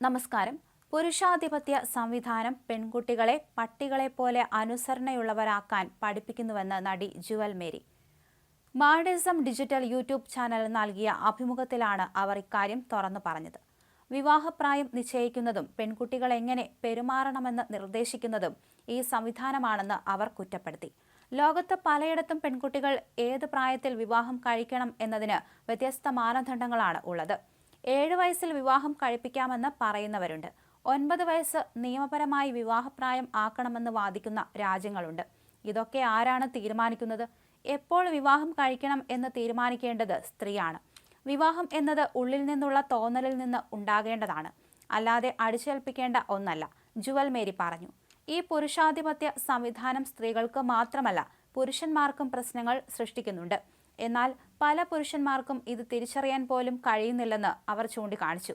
നമസ്കാരം. പുരുഷാധിപത്യ സംവിധാനം പെൺകുട്ടികളെ പട്ടികളെ പോലെ അനുസരണയുള്ളവരാക്കാൻ പഠിപ്പിക്കുന്നുവെന്ന് നടി ജുവൽ മേരി. മാഡിസം ഡിജിറ്റൽ യൂട്യൂബ് ചാനൽ നൽകിയ അഭിമുഖത്തിലാണ് അവർ ഇക്കാര്യം തുറന്നു പറഞ്ഞത്. വിവാഹപ്രായം നിശ്ചയിക്കുന്നതും പെൺകുട്ടികൾ എങ്ങനെ പെരുമാറണമെന്ന് നിർദ്ദേശിക്കുന്നതും ഈ സംവിധാനമാണെന്ന് അവർ കുറ്റപ്പെടുത്തി. ലോകത്ത് പലയിടത്തും പെൺകുട്ടികൾ ഏത് പ്രായത്തിൽ വിവാഹം കഴിക്കണം എന്നതിന് വ്യത്യസ്ത മാനദണ്ഡങ്ങളാണ് ഉള്ളത്. ഏഴ് വയസ്സിൽ വിവാഹം കഴിപ്പിക്കാമെന്ന് പറയുന്നവരുണ്ട്. ഒൻപത് വയസ്സ് നിയമപരമായി വിവാഹപ്രായം ആക്കണമെന്ന് വാദിക്കുന്ന രാജ്യങ്ങളുണ്ട്. ഇതൊക്കെ ആരാണ് തീരുമാനിക്കുന്നത്? എപ്പോൾ വിവാഹം കഴിക്കണം എന്ന് തീരുമാനിക്കേണ്ടത് സ്ത്രീയാണ്. വിവാഹം എന്നത് ഉള്ളിൽ നിന്നുള്ള തോന്നലിൽ നിന്ന് ഉണ്ടാകേണ്ടതാണ്. അല്ലാതെ അടിച്ചേൽപ്പിക്കേണ്ട ഒന്നല്ല. ജുവൽ മേരി പറഞ്ഞു. ഈ പുരുഷാധിപത്യ സംവിധാനം സ്ത്രീകൾക്ക് മാത്രമല്ല പുരുഷന്മാർക്കും പ്രശ്നങ്ങൾ സൃഷ്ടിക്കുന്നുണ്ട്. എന്നാൽ പല പുരുഷന്മാർക്കും ഇത് തിരിച്ചറിയാൻ പോലും കഴിയുന്നില്ലെന്ന് അവർ ചൂണ്ടിക്കാണിച്ചു.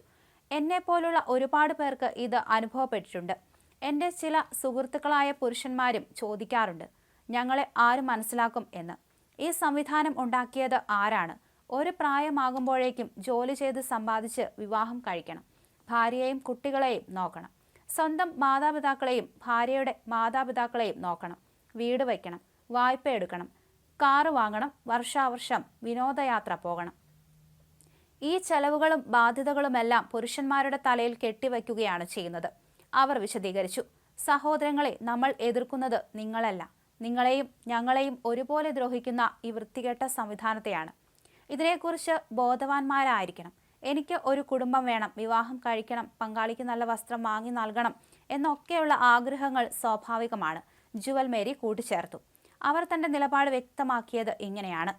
എന്നെ പോലുള്ള ഒരുപാട് പേർക്ക് ഇത് അനുഭവപ്പെട്ടിട്ടുണ്ട്. എന്റെ ചില സുഹൃത്തുക്കളായ പുരുഷന്മാരും ചോദിക്കാറുണ്ട് ഞങ്ങളെ ആര് മനസ്സിലാക്കും എന്ന്? ഈ സംവിധാനം ഉണ്ടാക്കിയത് ആരാണ്? ഒരു പ്രായമാകുമ്പോഴേക്കും ജോലി ചെയ്ത് സമ്പാദിച്ച് വിവാഹം കഴിക്കണം. ഭാര്യയെയും കുട്ടികളെയും നോക്കണം. സ്വന്തം മാതാപിതാക്കളെയും ഭാര്യയുടെ മാതാപിതാക്കളെയും നോക്കണം. വീട് വയ്ക്കണം. വായ്പ എടുക്കണം. കാറ് വാങ്ങണം വർഷാവർഷം വിനോദയാത്ര പോകണം. ഈ ചെലവുകളും ബാധ്യതകളുമെല്ലാം പുരുഷന്മാരുടെ തലയിൽ കെട്ടിവയ്ക്കുകയാണ് ചെയ്യുന്നത്. അവർ വിശദീകരിച്ചു. സഹോദരങ്ങളെ നമ്മൾ എതിർക്കുന്നത് നിങ്ങളല്ല. നിങ്ങളെയും ഞങ്ങളെയും ഒരുപോലെ ദ്രോഹിക്കുന്ന ഈ വൃത്തികെട്ട സംവിധാനത്തെയാണ്. ഇതിനെക്കുറിച്ച് ബോധവാന്മാരായിരിക്കണം. എനിക്ക് ഒരു കുടുംബം വേണം വിവാഹം കഴിക്കണം പങ്കാളിക്ക് നല്ല വസ്ത്രം വാങ്ങി നൽകണം എന്നൊക്കെയുള്ള ആഗ്രഹങ്ങൾ സ്വാഭാവികമാണ്. ജുവൽ മേരി കൂട്ടിച്ചേർത്തു. അവർ തന്റെ നിലപാട് വ്യക്തമാക്കിയത് ഇങ്ങനെയാണ്.